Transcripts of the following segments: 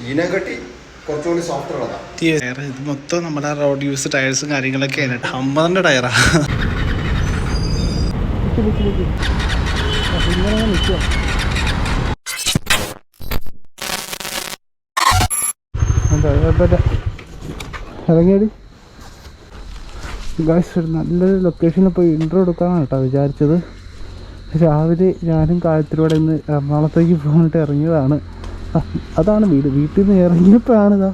ഇതിനെക്കാട്ടി കുറച്ചുകൂടി സോഫ്റ്റ് ഉള്ളതാണ് ടയർ ഇത് മൊത്തം നമ്മുടെ റോഡ് യൂസ് ടയേഴ്സും കാര്യങ്ങളൊക്കെയാണ് ആയിട്ട് അമ്പതിന്റെ ടയറാ ഇറങ്ങിയടി. ഗായ്സ് ഒരു നല്ലൊരു ലൊക്കേഷനിൽ പോയി ഇൻട്രോ എടുക്കാനാണ് കേട്ടോ വിചാരിച്ചത്. രാവിലെ ഞാനും കാലത്തിലൂടെ ഇന്ന് എറണാകുളത്തേക്ക് പോകാനായിട്ട് ഇറങ്ങിയതാണ്. അതാണ് വീട്. വീട്ടിൽ നിന്ന് ഇറങ്ങിയപ്പോഴാണ് ഇതാ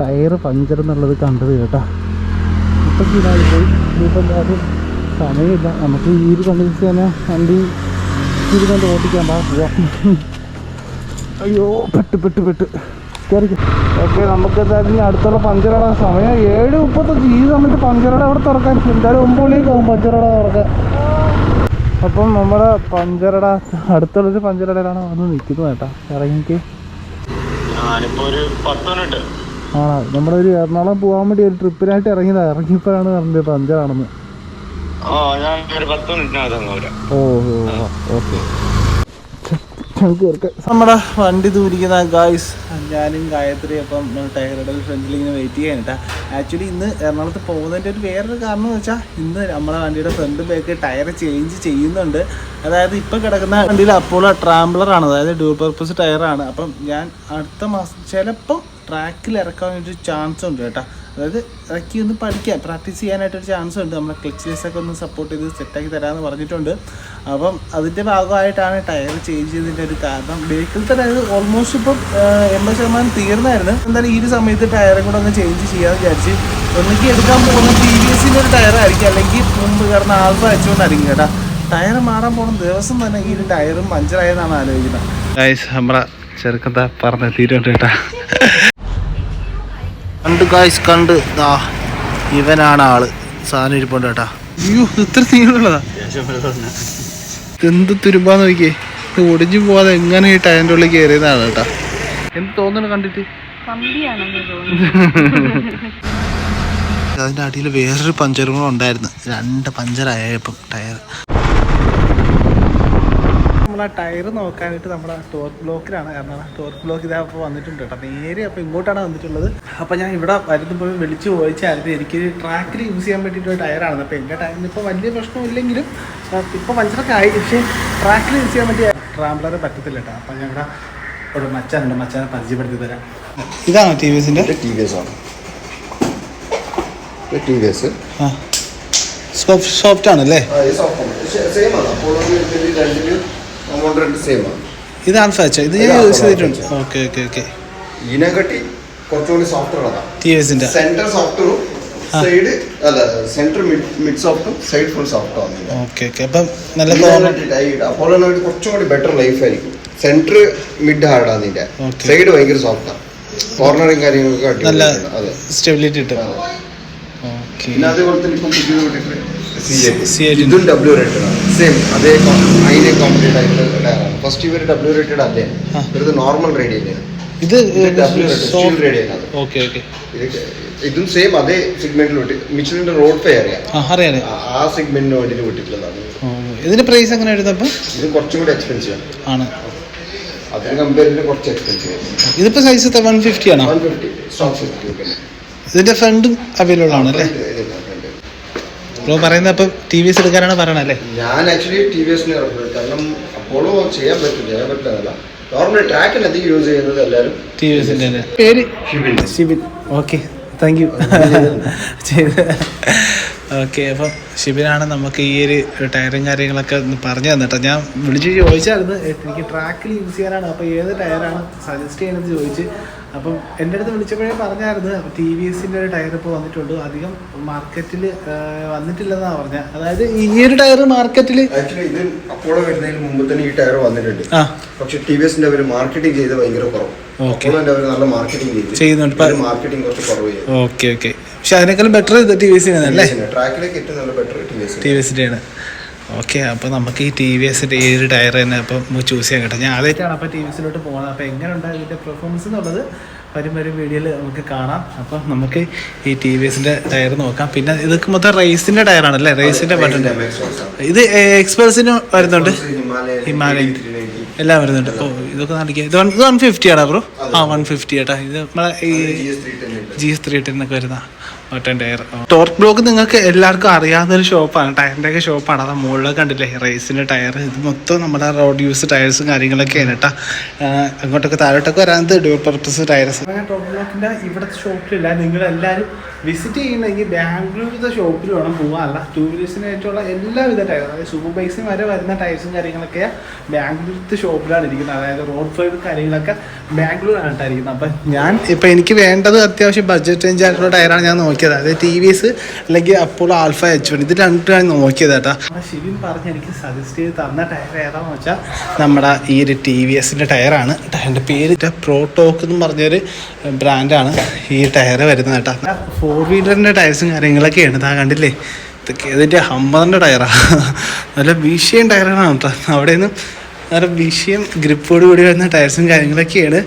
ടയർ പഞ്ചർ എന്നുള്ളത് കണ്ടത് കേട്ടോ. ഇപ്പം എന്തായാലും സമയമില്ല. നമുക്ക് ഈ ഒരു കണ്ടീഷൻ തന്നെ വണ്ടി ഇരുന്നുകൊണ്ട് ഓടിക്കാൻ ഓട്ടിക്കാൻ പോവാം. അയ്യോ പെട്ട് പെട്ട് പെട്ട്. ഓക്കെ നമുക്ക് എന്തായാലും അടുത്തുള്ള പഞ്ചറട സമയം. ഏഴ് മുപ്പത്തഞ്ച്. ഈ സമയത്ത് പഞ്ചറട അവിടെ തുറക്കാൻ എന്തായാലും ഒമ്പത് പോകും ആകും പഞ്ചറട തുറക്കാൻ. അപ്പം നമ്മുടെ പഞ്ചറട അടുത്തുള്ളൊരു പഞ്ചറടയിലാണ് വന്ന് നിൽക്കുന്നത് കേട്ടോ. ഇറങ്ങിക്ക്. ഞാനിപ്പോ ഒരു പത്ത് മിനിറ്റ് ആ നമ്മളൊരു എറണാകുളം പോകാൻ വേണ്ടി ഒരു ട്രിപ്പിനായിട്ട് ഇറങ്ങിയതാ. ഇറങ്ങിയപ്പോഴാണ് പറഞ്ഞത് പഞ്ചറാണെന്ന് ഓ ഞാൻ ഒരു പത്ത് മിനിറ്റിനകത്ത് വരാം. Oh okay. നമ്മുടെ വണ്ടി തൂരിക്കുന്ന ഗായ്സ് ഞാനും ഗായത്രി അപ്പം ടയറുടെ ഫ്രണ്ടിൽ ഇങ്ങനെ വെയിറ്റ് ചെയ്യാൻ കേട്ടാ ആക്ച്വലി ഇന്ന് എറണാകുളത്ത് പോകുന്നതിന്റെ ഒരു വേറൊരു കാരണം എന്ന് വെച്ചാൽ ഇന്ന് നമ്മുടെ വണ്ടിയുടെ ഫ്രണ്ട് ബാക്ക് ടയർ ചേഞ്ച് ചെയ്യുന്നുണ്ട്. അതായത് ഇപ്പം കിടക്കുന്ന വണ്ടിയിൽ അപ്പോളോ ട്രാംബ്ലറാണ് അതായത് ഡ്യൂ പർപ്പസ് ടയറാണ് അപ്പം ഞാൻ അടുത്ത മാസം ചിലപ്പോൾ ട്രാക്കിൽ ഇറക്കാൻ ഒരു ചാൻസ് ഉണ്ട് കേട്ടോ. അതായത് ഇറക്കി ഒന്ന് പഠിക്കാം പ്രാക്ടീസ് ചെയ്യാനായിട്ടൊരു ചാൻസ് ഉണ്ട്. നമ്മുടെ ക്ലച്ച് ഒക്കെ ഒന്ന് സപ്പോർട്ട് ചെയ്ത് സെറ്റാക്കി തരാമെന്ന് പറഞ്ഞിട്ടുണ്ട്. അപ്പം അതിന്റെ ഭാഗമായിട്ടാണ് ടയർ ചേഞ്ച് ചെയ്തതിന്റെ ഒരു കാരണം. വെഹിക്കിളത്തെ ടയർ ഓൾമോസ്റ്റ് ഇപ്പം എൺപത് ശതമാനം തീർന്നായിരുന്നു. എന്തായാലും ഈ ഒരു സമയത്ത് ടയറും കൂടെ ഒന്ന് ചേഞ്ച് ചെയ്യാമെന്ന് വിചാരിച്ച് ഒന്നിക്ക് എടുക്കാൻ പോകുന്ന ടി വി എസിന്റെ ഒരു ടയറായിരിക്കും അല്ലെങ്കിൽ മുമ്പ് കാരണം ആൽഫ വെച്ചുകൊണ്ടായിരിക്കും കേട്ടോ. ടയർ മാറാൻ പോകുന്ന ദിവസം തന്നെ ഈ ഒരു ടയറും പഞ്ചറായെന്നാണ് ആലോചിക്കുന്നത്. നമ്മുടെ ചെറുക്കന്താ പറഞ്ഞെത്തിയിട്ടുണ്ട് കേട്ടാ. കണ്ട് ഗായ്സ് കണ്ട്. ദാ ഇവനാണ് ആൾ. സാധനം ഇരിപ്പുണ്ട് കേട്ടാ. അയ്യോ ഇത്ര തീരുള്ളതാ എന്ത് തുരുമ്പാന്ന് നോക്കിയേ. ഇത് ഒടിഞ്ഞു പോവാതെ എങ്ങനെ ഈ ടയറിന്റെ ഉള്ളിൽ കയറിയതാണ് കേട്ടാ. എന്ത് തോന്നുന്നു കണ്ടിട്ട്? കമ്പിയാണെന്ന് തോന്നുന്നു അതിന്റെ അടിയിൽ വേറൊരു പഞ്ചറും കൂടെ ഉണ്ടായിരുന്നു. രണ്ട് പഞ്ചറായപ്പം ടയർ നമ്മൾ ആ ടയർ നോക്കാനായിട്ട് നമ്മുടെ ടോർക്ക് ബ്ലോക്കിലാണ്. കാരണം ടോർക്ക് ബ്ലോക്ക് ഇതാ അപ്പോൾ വന്നിട്ടുണ്ട് കേട്ടോ. നേരെ അപ്പോൾ ഇങ്ങോട്ടാണ് വന്നിട്ടുള്ളത്. അപ്പോൾ ഞാൻ ഇവിടെ വരുമ്പോൾ വിളിച്ച് ചോദിച്ചായിരുന്നു എനിക്ക് ട്രാക്കിൽ യൂസ് ചെയ്യാൻ വേണ്ടിയിട്ടുള്ള ടയറാണ്. അപ്പോൾ എന്റെ ടയറിന് ഇപ്പോൾ വലിയ പ്രശ്നമില്ലെങ്കിലും ഇപ്പോൾ പഞ്ചറൊക്കെ ആയി. പക്ഷേ ട്രാക്കിൽ യൂസ് ചെയ്യാൻ വേണ്ടി ട്രാംബ്ലർ പറ്റത്തില്ല കേട്ടോ. അപ്പോൾ ഞാൻ ഇവിടെ ഒരു മച്ചാനുണ്ട് മച്ചാനെ പരിചയപ്പെടുത്തി തരാം. ഇതാണോ ടി വി എസിന്റെ ടി വി എസ് ആണ്. T V S. Soft soft ആണല്ലേ സെയിം ആണ്. അപ്പോൾ എമൗണ്ട് രണ്ട് സെയിം ആണ്. ഇത് ആൽഫ വെച്ചോ ഇത് ഞാൻ യൂസ് ചെയ്തിട്ടുണ്ട്. ഓക്കെ ഓക്കെ ഓക്കെ ഇതിനെക്കാട്ടി കുറച്ചുകൂടി സോഫ്റ്റ് ഉള്ളതാണ് ടി എസിന്റെ സെന്റർ സോഫ്റ്റും സൈഡ് അല്ല സെന്റർ മിഡ് സോഫ്റ്റും സൈഡ് ഫുൾ സോഫ്റ്റും ആണ്. ഓക്കെ ഓക്കെ അപ്പം നല്ല അപ്പോൾ ഇതിനെക്കാട്ടി അപ്പോളോനായിട്ട് കുറച്ചും കൂടി ബെറ്റർ ലൈഫ് ആയിരിക്കും. സെന്റർ മിഡ് ഹാർഡാണ് ഇതിന്റെ. Okay. സൈഡ് ഭയങ്കര സോഫ്റ്റാണ് കോർണറും കാര്യങ്ങളൊക്കെ അടിപൊളിയാണ്. അതെ. സ്റ്റെബിലിറ്റി കിട്ടും. ഓക്കെ പിന്നെ അതേപോലെ തന്നെ ഇപ്പം പുതിയത് വിട്ടിട്ട് C8. ഇതും ഡബ്ല്യു റേറ്റഡ് ആണ്. സെയിം അതേ അതിനെ കോംപ്ലീറ്റ് ആയിട്ടുള്ള ടയറാണ് ഫസ്റ്റ് ഇവർ ഡബ്ല്യു റേറ്റഡ് അല്ലേ. ഇവരത് നോർമൽ റേഡിയലാണ് ഇത് ഇത് സെയിം അതേ സെഗ്മെന്റിൽ വിട്ട് മിച്ചലിന്റെ റോഡ് ഫെയർ അറിയാം. ആ സെഗ്മെന്റിന് വേണ്ടി വിട്ടിട്ടുള്ളതാണ്. ഇതിന്റെ പ്രൈസ് എങ്ങനെ വരുന്നപ്പം ഇത് കുറച്ചും കൂടി എക്സ്പെൻസീവ് ആണ്. അതിന് കമ്പയർ കുറച്ച് എക്സ്പെൻസീവ് ഇതിപ്പോ സൈസ് വൺ ഫിഫ്റ്റി ആണോ? ഇതിന്റെ ഫ്രണ്ടും അവൈലബിൾ ആണ് അല്ലേ? ബ്രോ പറയുന്നത് അപ്പം ടി വി എസ് എടുക്കാനാണ് പറയണല്ലേ ഞാൻ ആക്ച്വലി ടി വി എസിന് ഇറക്കുന്നത് കാരണം അപ്പോളോ ചെയ്യാൻ പറ്റില്ല ചെയ്യാൻ പറ്റില്ല. നോർമൽ ട്രാക്കിന് അധികം യൂസ് ചെയ്യുന്നത് എല്ലാവരും. ടി വി എസിന്റെ പേര്? ഷിബിൻ. ഓക്കെ താങ്ക് യു ചെയ്ത് ഓക്കെ അപ്പം ഷിബിനാണ് നമുക്ക് ഈ ഒരു ടയറും കാര്യങ്ങളൊക്കെ ഒന്ന് പറഞ്ഞു തന്നിട്ട് ഞാൻ വിളിച്ച് ചോദിച്ചായിരുന്നു എനിക്ക് ട്രാക്കിൽ യൂസ് ചെയ്യാനാണ്. അപ്പോൾ ഏത് ടയറാണ് സജസ്റ്റ് ചെയ്യണമെന്ന് ചോദിച്ച് അപ്പം എന്റെ അടുത്ത് വിളിച്ചപ്പോഴേ പറഞ്ഞായിരുന്നു ടി വി എസിന്റെ ഒരു ടയർ ഇപ്പോൾ വന്നിട്ടുണ്ട്. അധികം മാർക്കറ്റിൽ വന്നിട്ടില്ലെന്നാണ് പറഞ്ഞത് അതായത് ഈ ഒരു ടയർ മാർക്കറ്റിൽ ആക്ച്വലി ഇത് അപ്പോളോ വരുന്നതിന് മുമ്പ് തന്നെ ഈ ടയർ വന്നിട്ടുണ്ട്. പക്ഷെ ടി വി എസിന്റെ അവർ മാർക്കറ്റിംഗ് ചെയ്ത് ഭയങ്കര കുറവ്. അവർ നല്ല മാർക്കറ്റിംഗ് ചെയ്ത് ചെയ്യുന്നുണ്ട്. മാർക്കറ്റിംഗ് കുറച്ച് കുറവ് ചെയ്തു. Okay okay. പക്ഷെ അതിനേക്കാളും ബെറ്റർ ടി വി എസിനാണ് അല്ലേ ട്രാക്കിലേക്ക് ഏറ്റവും നല്ല better T V S T V എസിന്റെ ആണ് ഓക്കെ അപ്പോൾ നമുക്ക് ഈ ടി വി എസിന്റെ ഈ ഒരു ടയർ തന്നെ അപ്പം ചൂസ് ചെയ്യാൻ കേട്ടോ. ഞാൻ ആദ്യമായിട്ടാണ് അപ്പോൾ ടി വി എസിലോട്ട് പോകുന്നത്. അപ്പോൾ എങ്ങനെയുണ്ട് ഇതിന്റെ പെർഫോമൻസ് എന്നുള്ളത് വരും വരും വീഡിയോയിൽ നമുക്ക് കാണാം. അപ്പം നമുക്ക് ഈ ടി വി എസിന്റെ ടയർ നോക്കാം. പിന്നെ ഇതൊക്കെ മൊത്തം റേസിന്റെ ടയറാണല്ലേ റേസിന്റെ ബട്ടൺ ഇത് എക്സ്പൾസിന് വരുന്നുണ്ട്? ഹിമാലയൻ. എല്ലാം വരുന്നുണ്ട്. ഓ ഇതൊക്കെ നടക്കുക ഇത് വൺ ഇത് വൺ ഫിഫ്റ്റി ആടാ ബ്രോ? ആ വൺ ഫിഫ്റ്റി ആട്ടാ ഇത് നമ്മളെ ഈ ജി എസ് ത്രീ ടെൻ ടെന്നൊക്കെ വരുന്ന. ടയർ ടോർക്ക് ബ്ലോക്ക് നിങ്ങൾക്ക് എല്ലാവർക്കും അറിയാവുന്ന ഒരു ഷോപ്പാണ് ടയറിന്റെ ഒക്കെ ഷോപ്പാണ് അത് മുകളിൽ കണ്ടില്ലേ? റേസിന്റെ ടയർ ഇത് മൊത്തം നമ്മുടെ റോഡ് യൂസ് ടയർസും കാര്യങ്ങളൊക്കെയാണ് കേട്ടോ. അങ്ങോട്ടൊക്കെ താഴോട്ടൊക്കെ വരാനത് ഡ്യൂർ പർപ്പസ് ടയർസ് ടോർക്ക് ബ്ലോക്കിന്റെ ഇവിടുത്തെ ഷോപ്പിലില്ല നിങ്ങൾ എല്ലാവരും വിസിറ്റ് ചെയ്യുന്നെങ്കിൽ ബാംഗ്ലൂരിലത്തെ ഷോപ്പിൽ വേണം പോകാനല്ല ടൂ വീലേഴ്സിനായിട്ടുള്ള എല്ലാവിധ ടയർ അതായത് സൂപ്പർ ബൈക്സിന് വരെ വരുന്ന ടയർസും കാര്യങ്ങളൊക്കെ ബാംഗ്ലൂരിലത്തെ ഷോപ്പിലാണ് ഇരിക്കുന്നത്. അതായത് റോഡ് ഫൈവ് കാര്യങ്ങളൊക്കെ ബാംഗ്ലൂരാണ് കേട്ടോ ഇരിക്കുന്നത്. അപ്പം ഞാൻ ഇപ്പം എനിക്ക് വേണ്ടത് അത്യാവശ്യം ബഡ്ജറ്റ് റേഞ്ച് ആയിട്ടുള്ള ടയറാണ് ഞാൻ നോക്കിയത്. അതായത് ടി വി എസ് അല്ലെങ്കിൽ അപ്പോൾ ആൽഫ എച്ച് വൺ ഇത് രണ്ടാണ് നോക്കിയത് കേട്ടോ ശിവിൻ പറഞ്ഞ് എനിക്ക് സജസ്റ്റ് ചെയ്ത് തന്ന ടയർ ഏതാണെന്ന് വെച്ചാൽ നമ്മുടെ ഈ ഒരു ടി വി എസിന്റെ ടയറാണ് ടയറിന്റെ പേര് പ്രോട്ടോക്ക് എന്ന് പറഞ്ഞൊരു ബ്രാൻഡാണ് ഈ ടയർ വരുന്നത് കേട്ടോ ഫോർ വീലറിന്റെ ടയർസും കാര്യങ്ങളൊക്കെയാണ്. താ കണ്ടില്ലേ? ഇതൊക്കെ ഇതിന്റെ ഹമ്പറിന്റെ ടയറാണ് നല്ല വിഷയം ടയറാണ് കേട്ടോ അവിടെ നിന്ന് നല്ല വിഷയം ഗ്രിപ്പോട് കൂടി വരുന്ന ടയർസും കാര്യങ്ങളൊക്കെയാണ്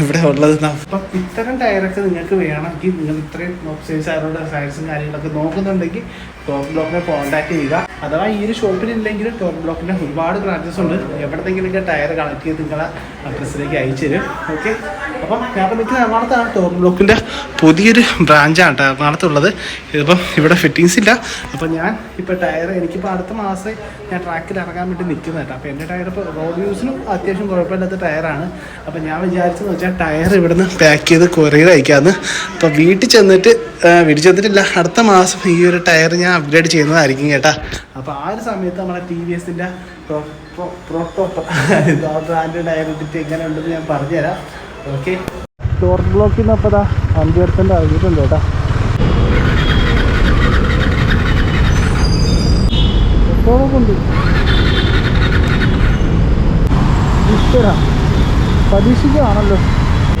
ഇവിടെ ഉള്ളത്. അപ്പം ഇത്തരം ടയറൊക്കെ നിങ്ങൾക്ക് വേണമെങ്കിൽ നിങ്ങൾ ഇത്രയും ഓപ്ഷൻസ് ആരോടെ ടയർസും കാര്യങ്ങളൊക്കെ നോക്കുന്നുണ്ടെങ്കിൽ ടോപ്പ് ബ്ലോക്കിനെ കോൺടാക്ട് ചെയ്യുക. അഥവാ ഈ ഒരു ഇല്ലെങ്കിൽ ടോപ്പ് ബ്ലോക്കിന്റെ ഒരുപാട് ബ്രാഞ്ചസ് ഉണ്ട്. എവിടെന്നെങ്കിലൊക്കെ ടയർ കളക്ട് ചെയ്ത് നിങ്ങളെ അഡ്രസ്സിലേക്ക് അയച്ചു തരും. ഓക്കെ അപ്പം പുതിയൊരു ബ്രാഞ്ചാണ് കേട്ടോ എറണാകുളത്തുള്ളത്. ഇതിപ്പം ഇവിടെ ഫിറ്റിങ്സ് ഇല്ല. അപ്പം ഞാൻ ഇപ്പോൾ ടയർ എനിക്കിപ്പോൾ അടുത്ത മാസം ഞാൻ ട്രാക്കിൽ ഇറങ്ങാൻ വേണ്ടി നിൽക്കുന്നത് കേട്ടോ അപ്പോൾ എന്റെ ടയർ ഇപ്പോൾ റോഡ് യൂസിനും അത്യാവശ്യം കുഴപ്പമില്ലാത്ത ടയറാണ് അപ്പോൾ ഞാൻ വിചാരിച്ചെന്ന് വെച്ചാൽ ടയർ ഇവിടുന്ന് പാക്ക് ചെയ്ത് കൊറിയർ അയക്കാമെന്ന് അപ്പോൾ വീട്ടിൽ ചെന്നിട്ട് വീട്ടിൽ ചെന്നിട്ടില്ല. അടുത്ത മാസം ഈ ഒരു ടയർ ഞാൻ അപ്ഗ്രേഡ് ചെയ്യുന്നതായിരിക്കും കേട്ടാ. അപ്പോൾ ആ ഒരു സമയത്ത് നമ്മുടെ ടി വി എസിന്റെ പ്രോട്ടോ ബ്രാൻഡ് ടയർ ഇട്ടിട്ട് എങ്ങനെ ഉണ്ടെന്ന് ഞാൻ പറഞ്ഞുതരാം. ഓക്കെ ഡോർ ബ്ലോക്കിൽ നിന്ന് അപ്പോൾ വണ്ടി എടുത്തേണ്ട അറിഞ്ഞിട്ടുണ്ട് കേട്ടോ.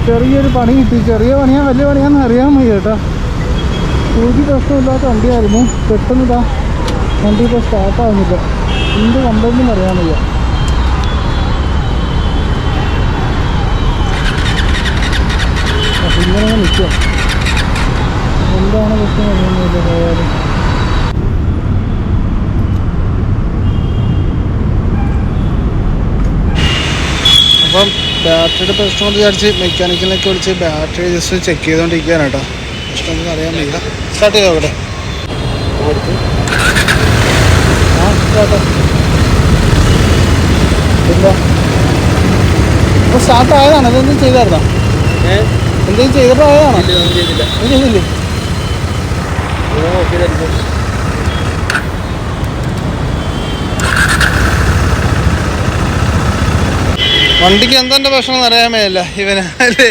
ചെറിയൊരു പണി കിട്ടി. ചെറിയ പണിയാ വലിയ പണിയാന്ന് അറിയാൻ വയ്യ കേട്ടോ. ഒരു പ്രശ്നമില്ലാത്ത വണ്ടിയായിരുന്നു. പെട്ടെന്ന് ഇതാ വണ്ടി ഇപ്പോൾ സ്റ്റാർട്ടാകുന്നില്ല എന്ത് കണ്ടെന്നും അറിയാൻ വയ്യ. അപ്പം ഇങ്ങനെ നിൽക്കുക എന്താണ് പ്രശ്നം അറിയുന്നില്ല അപ്പം ബാറ്ററിയുടെ പ്രശ്നം വിചാരിച്ച് മെക്കാനിക്കലിനൊക്കെ വിളിച്ച് ബാറ്ററി ജസ്റ്റ് ചെക്ക് ചെയ്തുകൊണ്ടിരിക്കുകയാണ് കേട്ടോ. പ്രശ്നം ഒന്നും അറിയാൻ വയ്യ. സ്റ്റാർട്ട് ചെയ്തോ അവിടെ? ആ സ്റ്റാർട്ട് എന്താ ആയതാണ്. അതൊന്നും ചെയ്തായിരുന്നോ? എന്തെങ്കിലും ചെയ്തിട്ട് ആയതാണോ ഓ ചെയ്തില്ലേ വണ്ടിക്ക് എന്തെന്റെ പ്രശ്നം അറിയാൻ മേല ഇവന് അല്ലേ?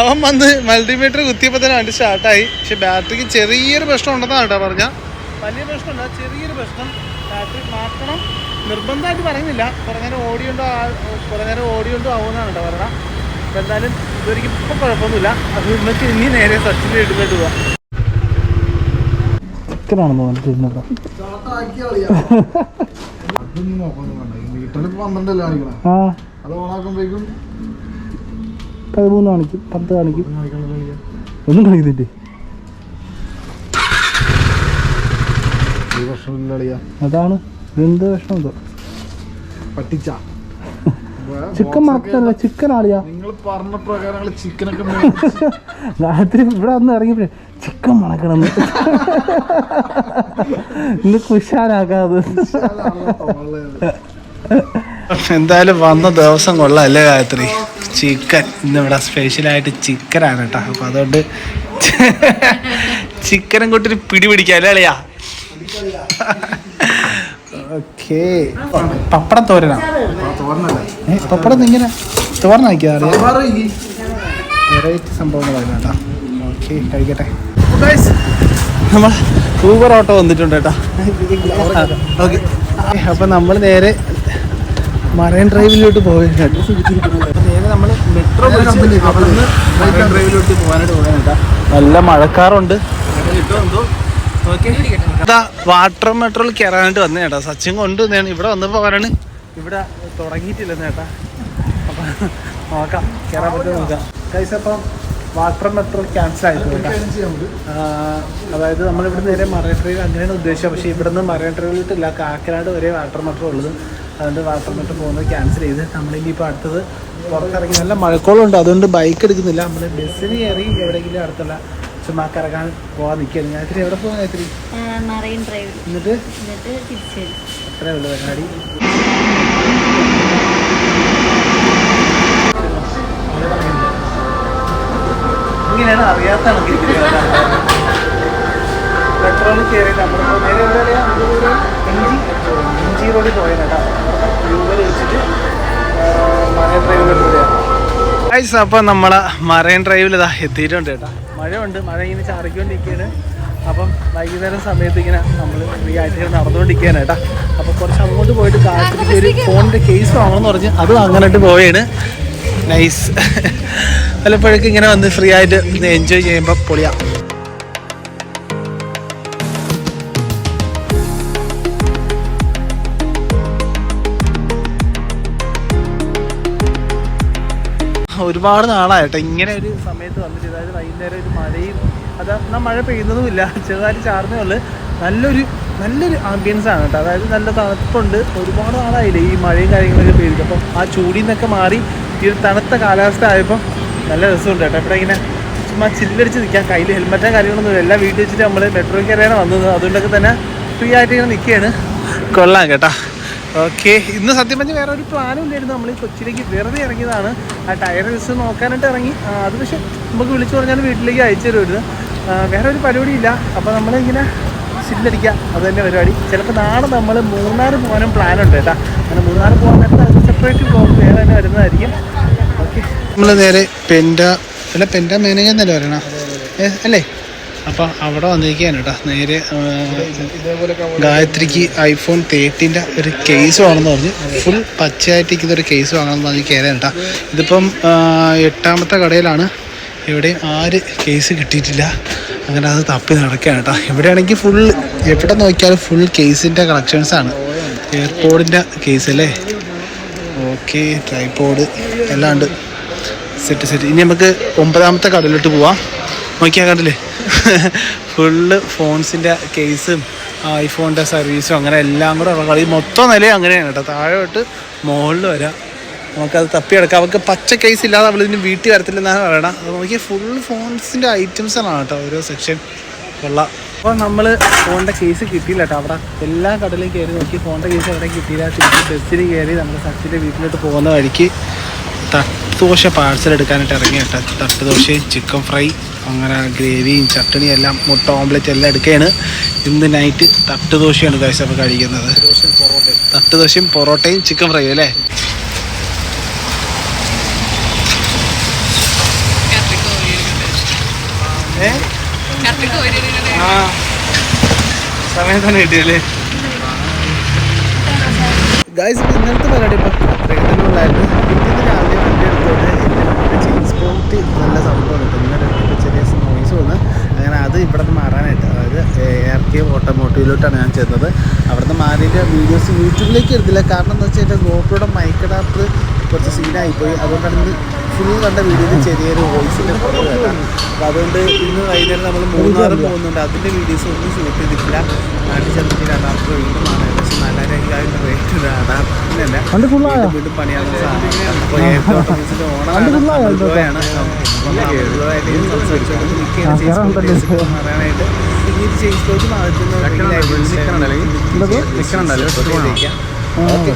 അവൻ വന്ന് മൾട്ടിമീറ്റർ കുത്തിയപ്പോൾ തന്നെ വണ്ടി സ്റ്റാർട്ടായി പക്ഷെ ബാറ്ററിക്ക് ചെറിയൊരു പ്രശ്നം ഉണ്ടെന്നാണ് കേട്ടോ പറഞ്ഞ. വലിയ പ്രശ്നമല്ല ചെറിയൊരു പ്രശ്നം. ബാറ്ററി മാറ്റണം. നിർബന്ധമായിട്ട് പറയുന്നില്ല. കുറേ നേരം ഓടിയുണ്ടോ കുറേ നേരം ഓടിയുണ്ടോ ആവുമെന്നാണ് കേട്ടോ അപ്പോൾ എന്തായാലും ഇതൊരിക്കും ഇപ്പം കുഴപ്പമൊന്നുമില്ല. അത് നിങ്ങൾക്ക് ഇനി നേരെ സച്ചിന്റെ ഇടുന്നിട്ട് പോവാം. ചിക്കനാണെന്ന് പതിമൂന്ന് കാണിക്കും പത്ത് കാണിക്കും. ഒന്നും കളിക്കുന്നില്ലേ? അതാണ്. എന്ത് വിഷമം പറ്റിച്ച ചിക്കൻ മാത്രമല്ല ചിക്കൻ ആളിയാ. നിങ്ങൾ പറഞ്ഞ പ്രകാരം ചിക്കനൊക്കെ രാത്രി ഇവിടെ വന്ന് ഇറങ്ങിയപ്പോഴേ ചിക്കൻ മണക്കണം ഇന്ന് കുശാലാക്കാതെ. എന്തായാലും വന്ന ദിവസം കൊള്ളാം അല്ലേ ഗായത്രി? ചിക്കൻ. ഇന്ന് ഇവിടെ സ്പെഷ്യലായിട്ട് ചിക്കനാണ് കേട്ടോ. അപ്പം അതുകൊണ്ട് ചിക്കനും കൂട്ടി പിടി പിടിക്കാം അല്ലേ അളിയാ? ഓക്കേ. പപ്പടം തോരനാ? ഏ, പപ്പടം ഇങ്ങനെ വെറൈറ്റി സംഭവങ്ങളായിരുന്നു കേട്ടോ ഓക്കെ കഴിക്കട്ടെ. നമ്മൾ ഊബർ ഓട്ടോ വന്നിട്ടുണ്ട് കേട്ടോ. ഓക്കെ. അപ്പം നമ്മൾ നേരെ മറൈൻ ഡ്രൈവിലോട്ട് പോവുകയാണ് നേരെ നമ്മൾ മെട്രോ ഡ്രൈവിലോട്ട് പോകാനായിട്ട് പോകാൻ കേട്ടോ. നല്ല മഴക്കാറുണ്ട്. വാട്ടർ മെട്രോൾ കയറാനായിട്ട് വന്ന ചേട്ടാ സച്ചിൻ കൊണ്ട് ഞാൻ ഇവിടെ വന്നപ്പോൾ പറയാണ്. ഇവിടെ തുടങ്ങിയിട്ടില്ലെന്ന് ചേട്ടാ അപ്പം നോക്കാം. കയറാൻ പറ്റുമോ നോക്കാം. കൈസ് അപ്പം വാട്ടർ മെട്രോൾ ക്യാൻസൽ ആയിട്ട് കേട്ടോ നമ്മൾ അതായത് നമ്മളിവിടെ നേരെ മറൈൻ ഡ്രൈവ് അങ്ങനെയാണ് ഉദ്ദേശിച്ചത്. പക്ഷേ ഇവിടുന്ന് മറൈൻ ഡ്രൈവിലിട്ടില്ല കാക്കനാട് വരെ വാട്ടർ മെട്രോ ഉള്ളത്. അതുകൊണ്ട് വാട്ടർ മെട്രോ പോകുന്നത് ക്യാൻസൽ ചെയ്ത്. നമ്മളിനിയിപ്പോൾ അടുത്തത് പുറത്തിറങ്ങി. നല്ല മഴക്കോളുണ്ട്. അതുകൊണ്ട് ബൈക്ക് എടുക്കുന്നില്ല. നമ്മൾ ബസ്സിന് കയറി എവിടെയെങ്കിലും അടുത്തുള്ള ചുമ്മാ കറങ്ങാൻ പോകാൻ നിൽക്കുകയാണ് ഞാൻ ഇത്തിരി എവിടെ പോകാൻ ഇത്തിരി മറൈൻ ഡ്രൈവ് എന്നിട്ട്? എന്നിട്ട് തിരിച്ചു വരും അത്രേ ഉള്ളൂ പരിപാടി. ഇങ്ങനെയാണ് അറിയാത്ത പെട്രോൾ കയറി നമ്മൾ നേരെ എവിടെ അറിയാം? ഇഞ്ചി ഇഞ്ചി റോഡിൽ പോയത് കേട്ടോ. യൂബർ വെച്ചിട്ട് മറൈൻ ഡ്രൈവിലോട്ട് ഗൈസ് അപ്പോൾ നമ്മളെ മറൈൻ ഡ്രൈവിൽ ഇതാ എത്തിയിട്ടുണ്ട് കേട്ടോ. മഴയുണ്ട് മഴ ഇങ്ങനെ ചാറിക്കൊണ്ടിരിക്കുകയാണ്. അപ്പം വൈകുന്നേരം സമയത്ത് ഇങ്ങനെ നമ്മൾ ഈ ഇങ്ങനെ നടന്നുകൊണ്ടിരിക്കുകയാണ് കേട്ടോ. അപ്പോൾ കുറച്ച് അങ്ങോട്ട് പോയിട്ട് കാട്ടിലേക്ക് ഒരു ഫോണിന്റെ കേസ് വാങ്ങണമെന്ന് പറഞ്ഞ് അത് വാങ്ങാനായിട്ട് പോവുകയാണ്. നൈസ് പലപ്പോഴൊക്കെ ഇങ്ങനെ വന്ന് ഫ്രീ ആയിട്ട് എൻജോയ് ചെയ്യുമ്പോൾ പൊളിയാം. ഒരുപാട് നാളായിട്ട് ഇങ്ങനെ ഒരു സമയത്ത് വന്നിട്ട് അതായത് വൈകുന്നേരം ഒരു മഴയും അത് എന്നാൽ മഴ പെയ്യുന്നതുമില്ല ചെറുതായിട്ട് ചാർന്നേ ഉള്ളു. നല്ലൊരു നല്ലൊരു ആംബിയൻസ് ആണ് കേട്ടോ. അതായത് നല്ല തണുപ്പുണ്ട്. ഒരുപാട് നാളായില്ലേ ഈ മഴയും കാര്യങ്ങളൊക്കെ പെയ്തിട്ട്. അപ്പം ആ ചൂടിൽ നിന്നൊക്കെ മാറി ഈ ഒരു തണുത്ത കാലാവസ്ഥ ആയപ്പോൾ നല്ല രസമുണ്ട് കേട്ടോ. ഇവിടെ ഇങ്ങനെ ചുമ്മാ ചില്ലടിച്ച് നിൽക്കാം. കയ്യിൽ ഹെൽമറ്റോ കാര്യങ്ങളൊന്നും എല്ലാം വീട്ടിൽ വെച്ചിട്ട് നമ്മൾ മെട്രോയ്ക്ക് കയറിയാണ് വന്നത്. അതുകൊണ്ടൊക്കെ തന്നെ ഫ്രീ ആയിട്ട് ഇങ്ങനെ നിൽക്കുകയാണ്. കൊള്ളാം കേട്ടോ. ഓക്കെ ഇന്ന് സത്യം പറഞ്ഞാൽ വേറെ ഒരു പ്ലാനും ഇല്ലായിരുന്നു. നമ്മൾ ഈ കൊച്ചിയിലേക്ക് വെറുതെ ഇറങ്ങിയതാണ്. ആ ടയർ ജസ്റ്റ് നോക്കാനായിട്ട് ഇറങ്ങി. അത് പക്ഷെ നമുക്ക് വിളിച്ചു പറഞ്ഞാൽ വീട്ടിലേക്ക് അയച്ചു തരുമായിരുന്നു വേറെ ഒരു പരിപാടിയില്ല. അപ്പോൾ നമ്മളിങ്ങനെ സില്ലടിക്കുക അത് തന്നെ പരിപാടി. ചിലപ്പോൾ നാളെ നമ്മൾ മൂന്നാർ പോകാനും പ്ലാൻ ഉണ്ട് കേട്ടോ. അങ്ങനെ മൂന്നാർ പോകാൻ നേരത്തെ സെപ്പറേറ്റ് പോകും. വേറെ തന്നെ വരുന്നതായിരിക്കും. ഓക്കെ. നമ്മൾ നേരെ പെന്റ അല്ല പെന്റ മാനേജർ എന്നല്ലേ പറയണ? അല്ലേ? അപ്പോൾ അവിടെ വന്നിരിക്കുകയാണ് കേട്ടോ. നേരെ ഗായത്രിക്ക് ഐഫോൺ തേർട്ടീന്റെ ഒരു കേസ് വേണമെന്ന് പറഞ്ഞ്. ഫുൾ പച്ചയായിട്ടിരിക്കുന്ന ഒരു കേസ് വാങ്ങണമെന്ന് പറഞ്ഞ് കയറാൻ കേട്ടോ. ഇതിപ്പം എട്ടാമത്തെ കടയിലാണ്. എവിടെയും ആര് കേസ് കിട്ടിയിട്ടില്ല. അങ്ങനെ അത് തപ്പി നടക്കുകയാണ് കേട്ടോ. ഇവിടെയാണെങ്കിൽ ഫുൾ എവിടെ നോക്കിയാലും ഫുൾ കേസിന്റെ കളക്ഷൻസാണ് എയർപോർട്ടിന്റെ കേസ് അല്ലേ? ഓക്കെ ട്രൈപോഡ് എല്ലാം ഉണ്ട്. സെറ്റ് സെറ്റ് ഇനി നമുക്ക് ഒമ്പതാമത്തെ കടയിലോട്ട് പോവാം. നോക്കിയാൽ കണ്ടില്ലേ? ഫുള്ള് ഫോൺസിന്റെ കേസും ഐഫോണിന്റെ സർവീസും അങ്ങനെ എല്ലാം കൂടെ ഉള്ള കളി. മൊത്തം നിലയും അങ്ങനെയാണ് കേട്ടോ. താഴെ തൊട്ട് മുകളിൽ വരാം നമുക്കത് തപ്പിയെടുക്കാം. അവർക്ക് പച്ച കേസ് ഇല്ലാതെ അവൾ ഇതിന് വീട്ടിൽ വരത്തില്ലെന്നാണ് പറയണം. അത് നോക്കിയാൽ ഫുൾ ഫോൺസിന്റെ ഐറ്റംസാണ് കേട്ടോ ഓരോ സെക്ഷൻ കൊള്ളാം അപ്പോൾ നമ്മൾ ഫോണിന്റെ കേസ് കിട്ടിയില്ല കേട്ടോ അവിടെ. എല്ലാ കടലിലും കയറി നോക്കി. ഫോണിന്റെ കേസ് അവിടെ കിട്ടിയില്ല. തിരിച്ച് ബസ്സിൽ കയറി നമ്മുടെ സച്ചിന്റെ വീട്ടിലോട്ട് പോകുന്ന വഴിക്ക് തട്ടുദോശ പാഴ്സൽ എടുക്കാനായിട്ട് ഇറങ്ങി കേട്ടോ. തട്ടുദോശയും ചിക്കൻ ഫ്രൈ അങ്ങനെ ഗ്രേവിയും ചട്ടണിയും എല്ലാം മുട്ട ഓംലെറ്റ് എല്ലാം എടുക്കുകയാണ്. ഇന്ന് നൈറ്റ് തട്ടുദോശയാണ് കഴിച്ച അപ്പോൾ കഴിക്കുന്നത്. തട്ടുദോശയും പൊറോട്ടയും ചിക്കൻ ഫ്രൈ അല്ലേ? ആ. സമയത്താണ് കിട്ടിയല്ലേ? ഗായ്സ് ഇന്നലത്തെ പരിപാടി ഇപ്പം അത്രയൊക്കെ തന്നെ പിറ്റേന്ന് രാവിലെ വണ്ടി എടുത്തോണ്ട് പോയിട്ട് നല്ല സംഭവം വന്നിട്ട് ചെറിയ നോയ്സ് വന്ന് അങ്ങനെ അത് ഇവിടെ നിന്ന് മാറാനായിട്ട്. അതായത് എയർ കെ ഓട്ടോമോട്ടീവിലോട്ടാണ് ഞാൻ ചെന്നത്. അവിടെ നിന്ന് മാറിയിട്ട് വീഡിയോസ് യൂട്യൂബിലേക്ക് എടുത്തില്ല കാരണം എന്താ വെച്ചാൽ ഗോപ്രോയുടെ മൈക്കഡാപ്പ് കുറച്ച് സീനായിപ്പോയി അതുകൊണ്ടാണ് ഫുൾ കണ്ട വീഡിയോയിൽ ചെറിയൊരു വോയിസിന്റെ കുറവ് കേട്ടാണ് അപ്പോൾ അതുകൊണ്ട് ഇന്ന് വൈകുന്നേരം നമ്മൾ മൂന്നാറ് പോകുന്നുണ്ട് അതിന്റെ വീഡിയോസ് ഒന്നും ഷൂട്ട് ചെയ്തിട്ടില്ല നാട്ടിൽ ചെന്നിട്ട് രണ്ടാമത്തെ വീണ്ടുമാണ് നല്ല നാലായിരം റേറ്റ് അതാറില്ല അല്ല വീണ്ടും പണിയാവുന്ന സാധനം അപ്പോൾ സംസാരിച്ചുകൊണ്ട് പറയാനായിട്ട് ചേഞ്ച് കോച്ച് മാറ്റുന്ന ഓക്കെ